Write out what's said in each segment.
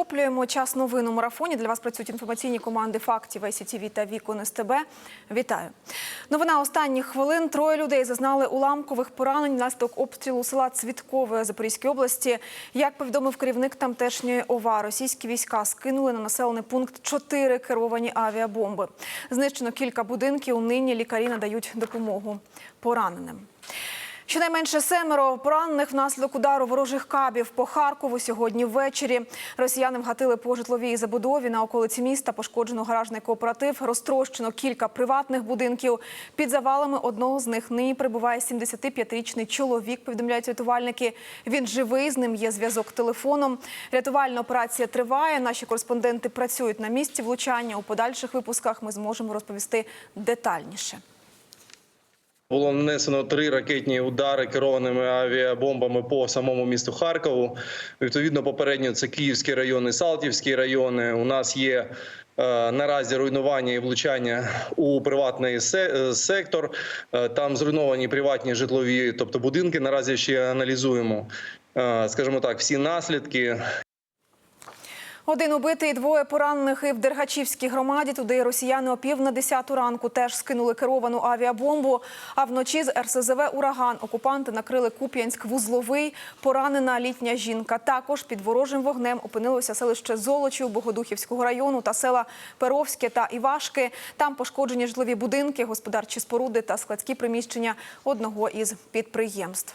захоплюємо час новин у марафоні. Для вас працюють інформаційні команди фактів СІТВ та Вікон СТБ. Вітаю. Новина останніх хвилин. Троє людей зазнали уламкових поранень внаслідок обстрілу села Цвіткове Запорізької області. Як повідомив керівник тамтешньої ОВА, російські війська скинули на населений пункт чотири керовані авіабомби. Знищено кілька будинків. Нині лікарі надають допомогу пораненим. Щонайменше семеро поранених внаслідок удару ворожих кабів по Харкову сьогодні ввечері. Росіяни вгатили по житловій забудові на околиці міста. Пошкоджено гаражний кооператив. Розтрощено кілька приватних будинків. Під завалами одного з них нині перебуває 75-річний чоловік. Повідомляють рятувальники. Він живий. З ним є зв'язок телефоном. Рятувальна операція триває. Наші кореспонденти працюють на місці влучання. У подальших випусках ми зможемо розповісти детальніше. Було нанесено три ракетні удари керованими авіабомбами по самому місту Харкову. Відповідно, попередньо це Київський район і Салтівський райони. У нас є е, наразі руйнування і влучання у приватний е, сектор. Е, Там зруйновані приватні житлові, тобто будинки. Наразі ще аналізуємо, е, скажімо так, всі наслідки. Один убитий, двоє поранених і в Дергачівській громаді. Туди росіяни о на десяту ранку теж скинули керовану авіабомбу. А вночі з РСЗВ «Ураган» окупанти накрили Куп'янськ-Вузловий. Поранена літня жінка. Також під ворожим вогнем опинилося селище Золочів Богодухівського району та села Перовське та Івашки. Там пошкоджені житлові будинки, господарчі споруди та складські приміщення одного із підприємств.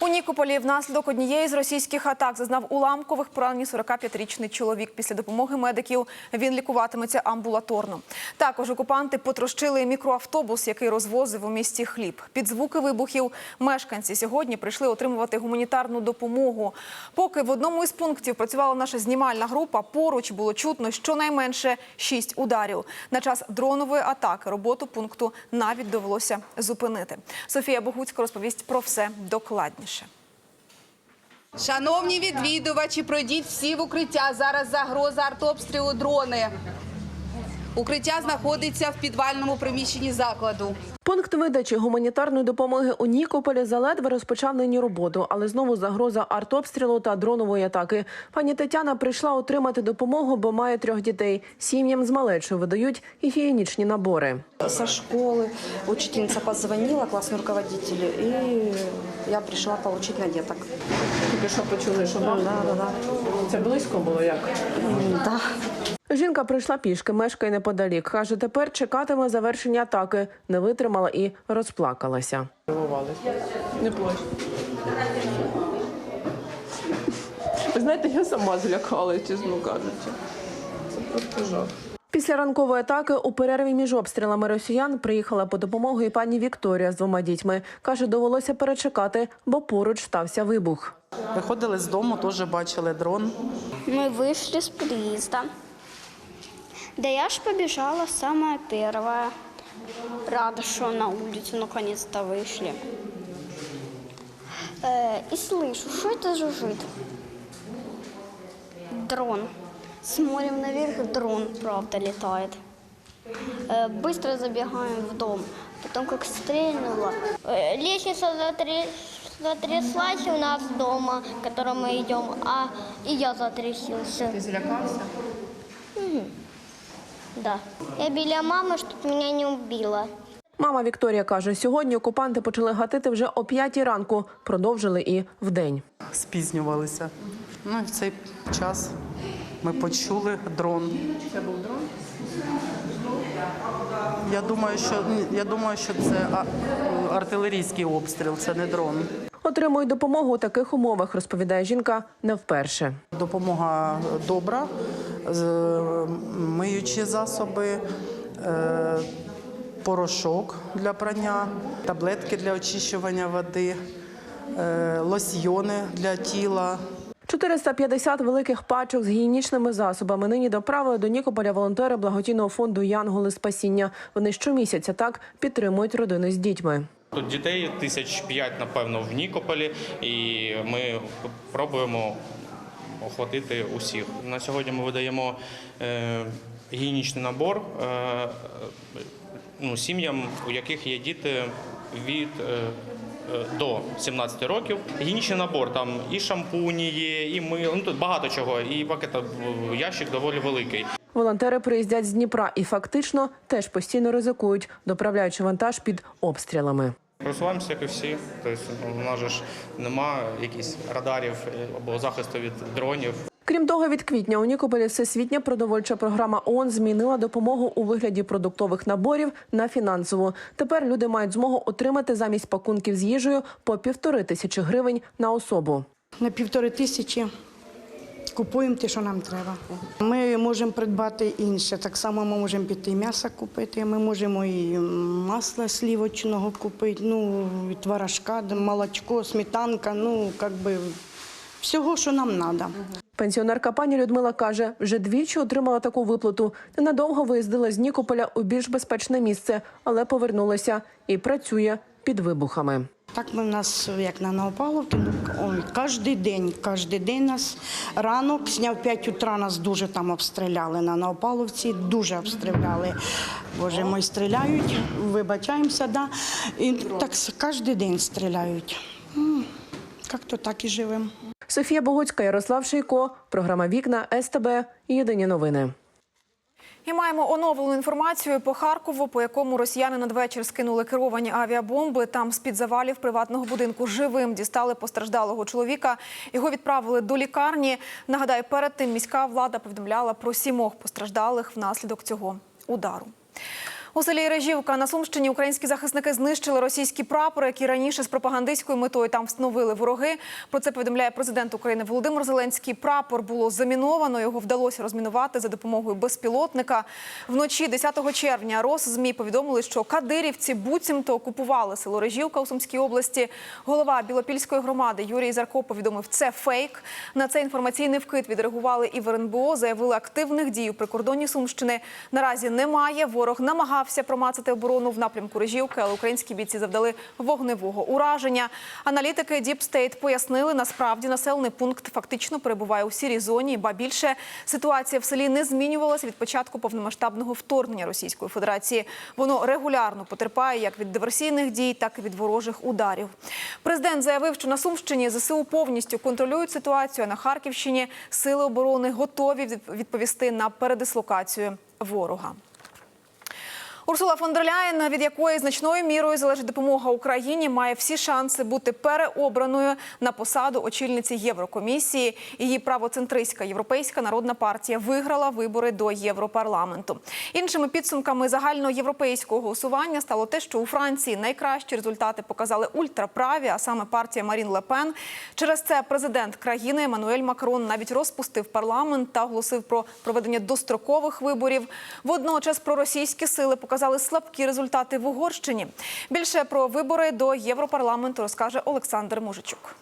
У Нікополі внаслідок однієї з російських атак зазнав уламкових поранень 45-річний чоловік. Після допомоги медиків він лікуватиметься амбулаторно. Також окупанти потрощили мікроавтобус, який розвозив у місті хліб. Під звуки вибухів мешканці сьогодні прийшли отримувати гуманітарну допомогу. Поки в одному із пунктів працювала наша знімальна група, поруч було чутно щонайменше шість ударів. На час дронової атаки роботу пункту навіть довелося зупинити. Софія Богуцька розповість про все докладніше. Шановні відвідувачі, пройдіть всі в укриття. Зараз загроза артобстрілу дрони. Укриття знаходиться в підвальному приміщенні закладу. Пункт видачі гуманітарної допомоги у Нікополі заледве розпочав нині роботу, але знову загроза артобстрілу та дронової атаки. Пані Тетяна прийшла отримати допомогу, бо має трьох дітей. Сім'ям з малечою видають гігієнічні набори. Со школы учительница позвонила, классный руководитель, и я пришла получить на деток. Тільки що почули, що Да, да, да. це близько було як. М, Да. Жінка прийшла пішки, мешкає неподалік. Каже, тепер чекатиме завершення атаки. Не витримала і розплакалася. Не плач. Ви знаєте, я сама злякалася, чесно кажучи. Це просто жах. Після ранкової атаки у перерві між обстрілами росіян приїхала по допомогу і пані Вікторія з двома дітьми. Каже, довелося перечекати, бо поруч стався вибух. Виходили з дому, теж бачили дрон. Мы вышли с подъезда. Да я ж побежала самая первая. Рада, что на улицу наконец-то вышли. Э, и слышу, что это жужжит? Дрон. Смотрим наверх, дрон, правда, летает. Э, быстро забегаем в дом. Потом как стрельнуло. Э, лестница затре- затряслась у нас дома, к которому мы идем, а и я затрясился. Ти злякався? Да. Я біля мами, щоб мене не вбила. Мама Вікторія каже, сьогодні окупанти почали гатити вже о п'ятій ранку, продовжили і вдень. Спізнювалися. Ну і в цей час ми почули дрон. Це був дрон? Я думаю, що я думаю, що це артилерійський обстріл, це не дрон. Отримують допомогу у таких умовах, розповідає жінка не вперше. Допомога добра, миючі засоби, е, порошок для прання, таблетки для очищування води, е, лосьйони для тіла. 450 великих пачок з гігієнічними засобами нині доправили до Нікополя волонтери благодійного фонду Янголи Спасіння. Вони щомісяця так підтримують родини з дітьми. Тут дітей тисяч п'ять, напевно, в Нікополі, і ми пробуємо охватити усіх. На сьогодні ми видаємо е, гігієнічний набор е, ну, сім'ям, у яких є діти від е, до 17 років. Гігієнічний набор там і шампуні є, і мило, ну тут багато чого. І пакет е, ящик доволі великий. Волонтери приїздять з Дніпра і фактично теж постійно ризикують, доправляючи вантаж під обстрілами. Просуваємося, як і всі. Тобто у нас же ж немає якихось радарів е, або захисту від дронів. Крім того, від квітня у Нікополі всесвітня продовольча програма ООН змінила допомогу у вигляді продуктових наборів на фінансову. Тепер люди мають змогу отримати замість пакунків з їжею по півтори тисячі гривень на особу. На півтори тисячі купуємо те, що нам треба. Ми можемо придбати інше. Так само ми можемо піти м'ясо купити, ми можемо і масло слівочного купити, ну, творожка, молочко, сметанка, ну, як би, всього, що нам треба. Пенсіонерка пані Людмила каже, вже двічі отримала таку виплату. Ненадовго виїздила з Нікополя у більш безпечне місце, але повернулася і працює під вибухами. Так ми в нас, як на Новопавловці, ну, кожен день, кожен день нас ранок, зняв 5 утра нас дуже там обстріляли на Новопавловці, дуже обстріляли. Боже мой, стріляють, вибачаємося, да. І так кожен день стріляють. М, Як-то так і живемо. Софія Богоцька, Ярослав Шийко, програма Вікна СТБ. Єдині новини. І маємо оновлену інформацію по Харкову, по якому росіяни надвечір скинули керовані авіабомби. Там з-під завалів приватного будинку живим дістали постраждалого чоловіка. Його відправили до лікарні. Нагадаю, перед тим міська влада повідомляла про сімох постраждалих внаслідок цього удару. У селі Режівка на Сумщині українські захисники знищили російські прапори, які раніше з пропагандистською метою там встановили вороги. Про це повідомляє президент України Володимир Зеленський. Прапор було заміновано. Його вдалося розмінувати за допомогою безпілотника. Вночі 10 червня Рос ЗМІ повідомили, що кадирівці буцімто окупували село Режівка у Сумській області. Голова Білопільської громади Юрій Зарко повідомив, це фейк. На цей інформаційний вкид відреагували і в РНБО. Заявили активних дій у прикордонні Сумщини. Наразі немає. Ворог намагався промацати оборону в напрямку Режівки, але українські бійці завдали вогневого ураження. Аналітики State пояснили, насправді населений пункт фактично перебуває у сірій зоні. Ба більше ситуація в селі не змінювалася від початку повномасштабного вторгнення Російської Федерації. Воно регулярно потерпає як від диверсійних дій, так і від ворожих ударів. Президент заявив, що на Сумщині ЗСУ повністю контролюють ситуацію. А на Харківщині сили оборони готові від- відповісти на передислокацію ворога. Урсула фон дер Ляєн, від якої значною мірою залежить допомога Україні, має всі шанси бути переобраною на посаду очільниці Єврокомісії. Її правоцентристська європейська народна партія виграла вибори до Європарламенту. Іншими підсумками загальноєвропейського голосування стало те, що у Франції найкращі результати показали ультраправі, а саме партія Марін Ле Пен. Через це президент країни Еммануель Макрон навіть розпустив парламент та оголосив про проведення дострокових виборів. Водночас проросійські сили показали слабкі результати в Угорщині. Більше про вибори до Європарламенту розкаже Олександр Мужичук.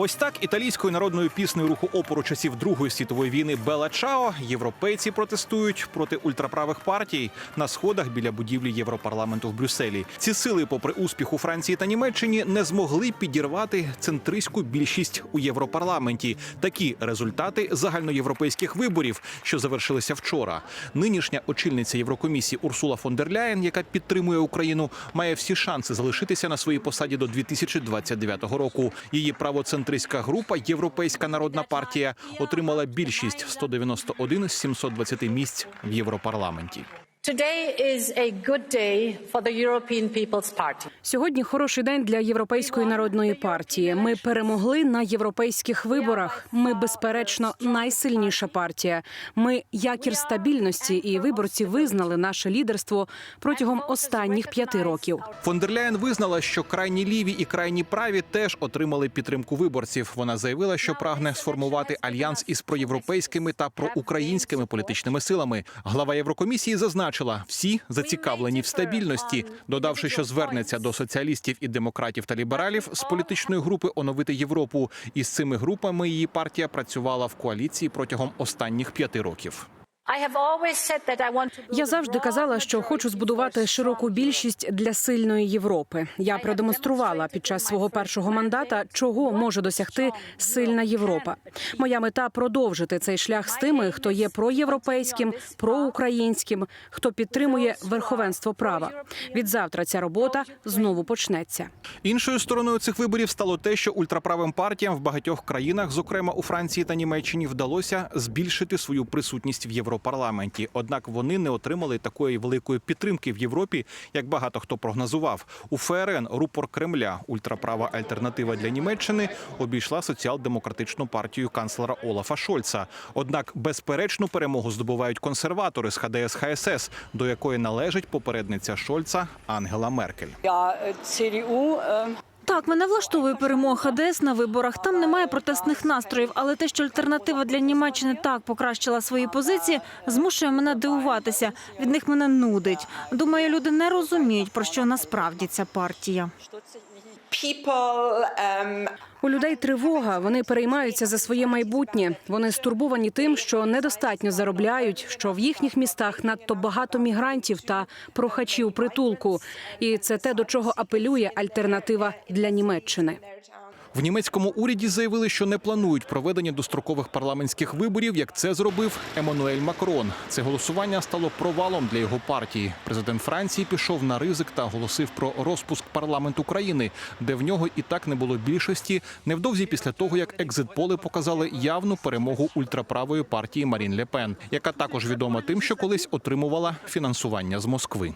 Ось так італійською народною піснею руху опору часів Другої світової війни Бела Чао європейці протестують проти ультраправих партій на сходах біля будівлі Європарламенту в Брюсселі. Ці сили, попри успіх у Франції та Німеччині, не змогли підірвати центристську більшість у Європарламенті. Такі результати загальноєвропейських виборів, що завершилися вчора. Нинішня очільниця Єврокомісії Урсула фон дер Ляєн, яка підтримує Україну, має всі шанси залишитися на своїй посаді до 2029 року. Її правоцентристська група Європейська народна партія отримала більшість 191 з 720 місць в Європарламенті. Today is a good day for the European People's Party. Сьогодні хороший день для європейської народної партії. Ми перемогли на європейських виборах. Ми, безперечно, найсильніша партія. Ми якір стабільності, і виборці визнали наше лідерство протягом останніх п'яти років. Фон дер Ляєн визнала, що крайні ліві і крайні праві теж отримали підтримку виборців. Вона заявила, що прагне сформувати альянс із проєвропейськими та проукраїнськими політичними силами. Глава Єврокомісії зазначила, всі зацікавлені в стабільності, додавши, що звернеться до соціалістів і демократів та лібералів з політичної групи оновити Європу. І з цими групами її партія працювала в коаліції протягом останніх п'яти років. Я завжди казала, що хочу збудувати широку більшість для сильної Європи. Я продемонструвала під час свого першого мандата, чого може досягти сильна Європа. Моя мета продовжити цей шлях з тими, хто є проєвропейським, проукраїнським, хто підтримує верховенство права. Відзавтра ця робота знову почнеться. Іншою стороною цих виборів стало те, що ультраправим партіям в багатьох країнах, зокрема у Франції та Німеччині, вдалося збільшити свою присутність в Європарламенті. Однак вони не отримали такої великої підтримки в Європі, як багато хто прогнозував. У ФРН рупор Кремля, ультраправа альтернатива для Німеччини, обійшла соціал-демократичну партію канцлера Олафа Шольца. Однак безперечну перемогу здобувають консерватори з ХДС ХСС, до якої належить попередниця Шольца Ангела Меркель. Так, мене влаштовує перемога ХДС на виборах. Там немає протестних настроїв, але те, що альтернатива для Німеччини так покращила свої позиції, змушує мене дивуватися. Від них мене нудить. Думаю, люди не розуміють про що насправді ця партія. У людей тривога. Вони переймаються за своє майбутнє. Вони стурбовані тим, що недостатньо заробляють, що в їхніх містах надто багато мігрантів та прохачів притулку. І це те, до чого апелює альтернатива для Німеччини. В німецькому уряді заявили, що не планують проведення дострокових парламентських виборів, як це зробив Еммануель Макрон. Це голосування стало провалом для його партії. Президент Франції пішов на ризик та оголосив про розпуск парламенту країни, де в нього і так не було більшості. Невдовзі після того, як екзит-поли показали явну перемогу ультраправої партії Марін Ле Пен, яка також відома тим, що колись отримувала фінансування з Москви.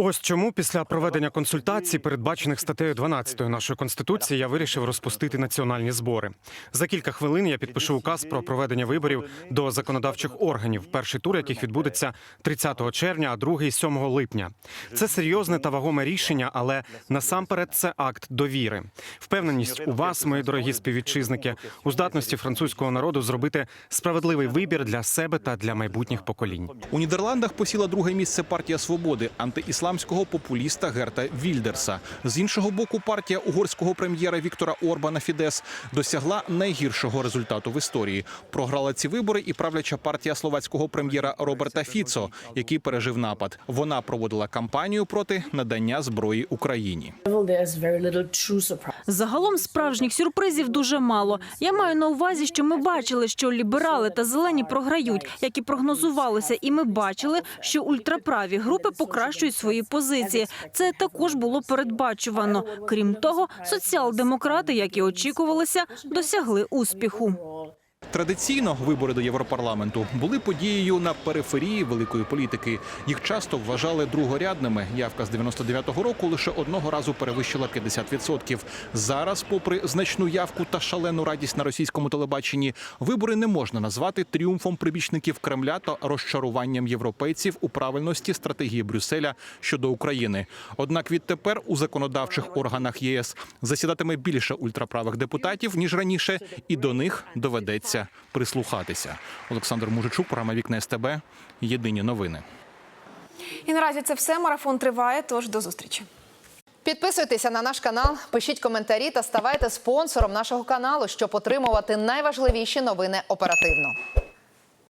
Ось чому після проведення консультацій, передбачених статтею 12 нашої конституції, я вирішив розпустити національні збори. За кілька хвилин я підпишу указ про проведення виборів до законодавчих органів, перший тур яких відбудеться 30 червня, а другий 7 липня. Це серйозне та вагоме рішення, але насамперед це акт довіри. Впевненість у вас, мої дорогі співвітчизники, у здатності французького народу зробити справедливий вибір для себе та для майбутніх поколінь. У Нідерландах посіла друге місце партія свободи антиісламського популіста Герта Вільдерса. З іншого боку, партія угорського прем'єра Віктора Орбана Фідес досягла найгіршого результату в історії. Програла ці вибори і правляча партія словацького прем'єра Роберта Фіцо, який пережив напад. Вона проводила кампанію проти надання зброї Україні. Загалом справжніх сюрпризів дуже мало. Я маю на увазі, що ми бачили, що ліберали та зелені програють, як і прогнозувалося, і ми бачили, що ультраправі групи покращують свої позиції. Це також було передбачувано. Крім того, соціал-демократи, як і очікувалося, досягли успіху. Традиційно вибори до Європарламенту були подією на периферії великої політики. Їх часто вважали другорядними. Явка з 99-го року лише одного разу перевищила 50%. Зараз, попри значну явку та шалену радість на російському телебаченні, вибори не можна назвати тріумфом прибічників Кремля та розчаруванням європейців у правильності стратегії Брюсселя щодо України. Однак відтепер у законодавчих органах ЄС засідатиме більше ультраправих депутатів ніж раніше, і до них доведеться прислухатися. Олександр Мужичук, програма Вікна СТБ. Єдині новини. І наразі це все. Марафон триває. Тож до зустрічі. Підписуйтеся на наш канал, пишіть коментарі та ставайте спонсором нашого каналу, щоб отримувати найважливіші новини оперативно.